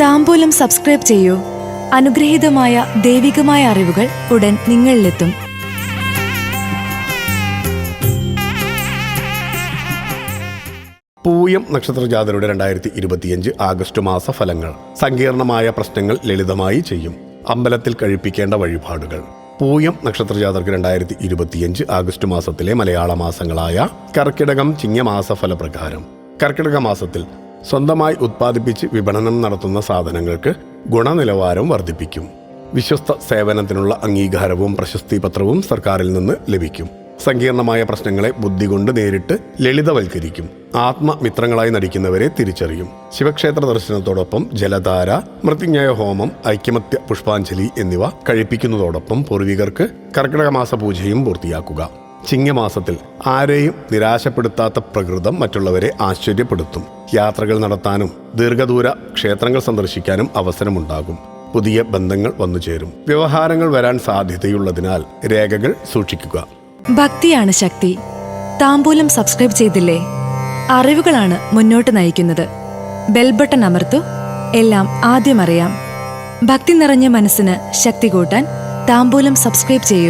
താമ്പൂലം subscribe ചെയ്യൂ. അനുഗ്രഹീതമായ ദൈവികമായ അറിവുകൾ ഉടൻ നിങ്ങളിലെത്തും. പൂയം നക്ഷത്ര നക്ഷത്രജാതരുടെ രണ്ടായിരത്തി ഇരുപത്തിയഞ്ച് ആഗസ്റ്റ് മാസ ഫലങ്ങൾ സങ്കീർണമായ പ്രശ്നങ്ങൾ ലളിതമായി ചെയ്യും. അമ്പലത്തിൽ കഴിപ്പിക്കേണ്ട വഴിപാടുകൾ. പൂയം നക്ഷത്രജാതർക്ക് രണ്ടായിരത്തി ഇരുപത്തിയഞ്ച് ആഗസ്റ്റ് മാസത്തിലെ മലയാള മാസങ്ങളായ കർക്കിടകം ചിങ്ങമാസ ഫലപ്രകാരം കർക്കിടക മാസത്തിൽ സ്വന്തമായി ഉത്പാദിപ്പിച്ച് വിപണനം നടത്തുന്ന സാധനങ്ങൾക്ക് ഗുണനിലവാരം വർദ്ധിപ്പിക്കും. വിശ്വസ്ത സേവനത്തിനുള്ള അംഗീകാരവും പ്രശസ്തി പത്രവും സർക്കാരിൽ നിന്ന് ലഭിക്കും. സങ്കീർണമായ പ്രശ്നങ്ങളെ ബുദ്ധി കൊണ്ട് നേരിട്ട് ലളിതവൽക്കരിക്കും. ആത്മമിത്രങ്ങളായി നടിക്കുന്നവരെ തിരിച്ചറിയും. ശിവക്ഷേത്ര ദർശനത്തോടൊപ്പം ജലധാര മൃത്യുഞ്ജയ ഹോമം ഐക്യമത്യ പുഷ്പാഞ്ജലി എന്നിവ കഴിപ്പിക്കുന്നതോടൊപ്പം പൂർവികർക്ക് കർക്കിടക മാസ പൂജയും പൂർത്തിയാക്കുക. ചിങ്ങമാസത്തിൽ ആരെയും നിരാശപ്പെടുത്താത്ത പ്രകൃതം മറ്റുള്ളവരെ ആശ്ചര്യപ്പെടുത്തും. യാത്രകൾ നടത്താനും ദീർഘദൂര ക്ഷേത്രങ്ങൾ സന്ദർശിക്കാനും അവസരമുണ്ടാകും. പുതിയ ബന്ധങ്ങൾ വന്നു ചേരും. വ്യവഹാരങ്ങൾ വരാൻ സാധ്യതയുള്ളതിനാൽ രേഖകൾ സൂക്ഷിക്കുക. ഭക്തിയാണ് ശക്തി. താമ്പൂലം സബ്സ്ക്രൈബ് ചെയ്തില്ലേ? അറിവുകളാണ് മുന്നോട്ട് നയിക്കുന്നത്. ബെൽബട്ടൺ അമർത്തു. എല്ലാം ആദ്യം അറിയാം. ഭക്തി നിറഞ്ഞ മനസ്സിന് ശക്തി കൂട്ടാൻ താമ്പൂലം സബ്സ്ക്രൈബ് ചെയ്യൂ.